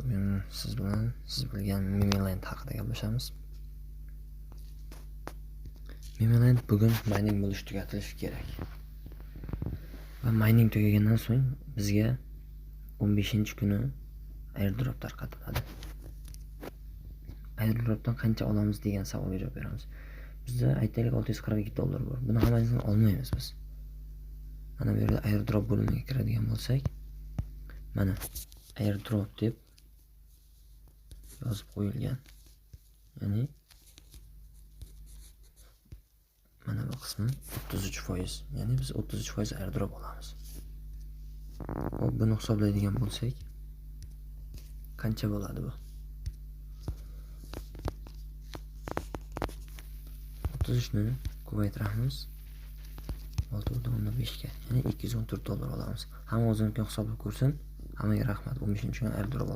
Bugun siz bilan siz bilgan Mimiland haqida gaplashamiz. Mimiland bugun mining bo'lishi tugatilishi kerak. Va mining tugagandan so'ng bizga 15-kuni airdrop tarqatiladi. Airdropdan qancha olamiz degan savolga javob beramiz. Bizda aytaylik 642 dollar bor. Buni hammasini olmaymiz biz. Mana bu yerda airdrop bo'limiga kiradigan bo'lsak, mana airdrop deb yozib qo'yilgan. Ya'ni mana bu qismi 33%. Ya'ni biz 33% airdrop olamiz. Hop, buni hisoblaydigan bo'lsak, qancha bo'ladi bu? 33 ni ko'paytiramiz. 6.5 ga, ya'ni 214 dollar olamiz. Hamma o'zini hisoblab ko'rsin. Hammaga rahmat. 15 kuni airdrop